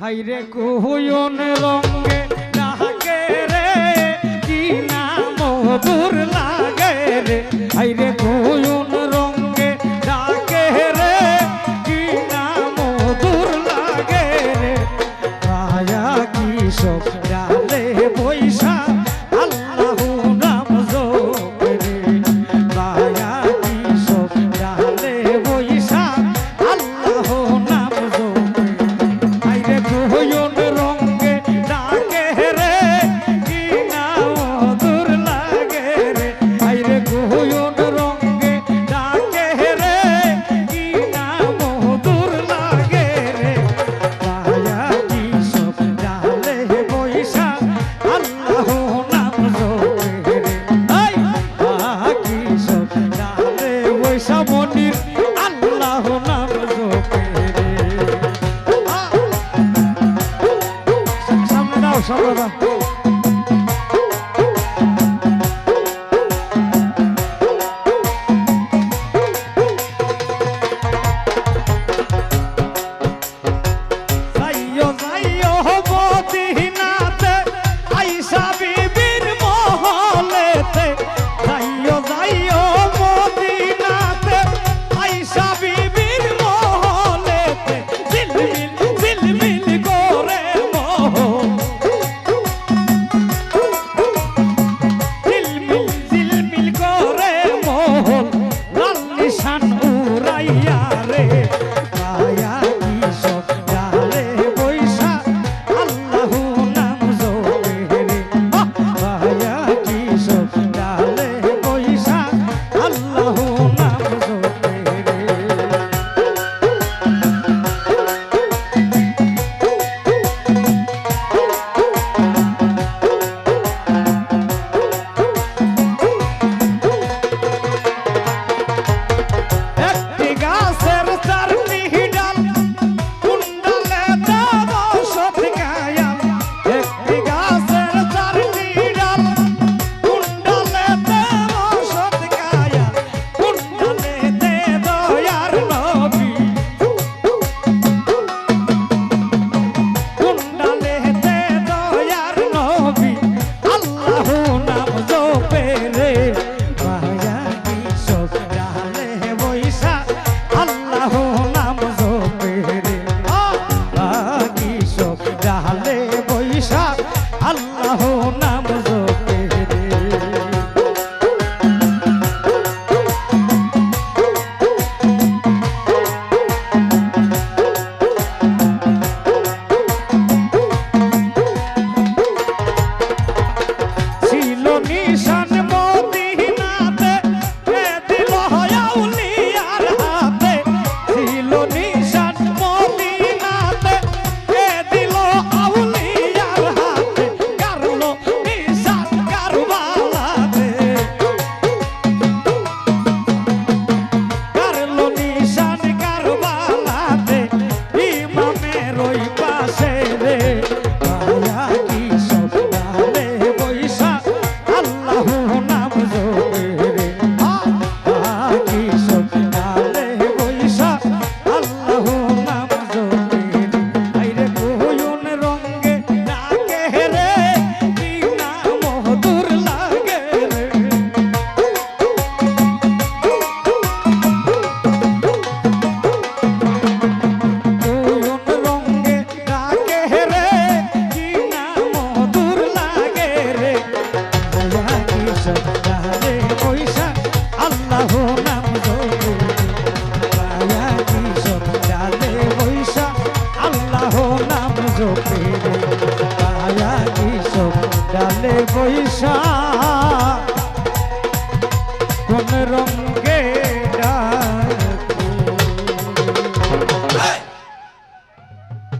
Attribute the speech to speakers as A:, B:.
A: হাইরে কুহুয়ন রঙে লাগে রে, কি না মধুর লাগে রে? হাইরে কুহুয়ন রঙে লাগে রে, কি না মধুর লাগে রে? রাজা কি সব Шамрова. না পয়সা তাহারে পয়সা আল্লাহ নাম ধরে পায়া কিশোর ডালে পয়সা আল্লাহ নাম কোন রঙ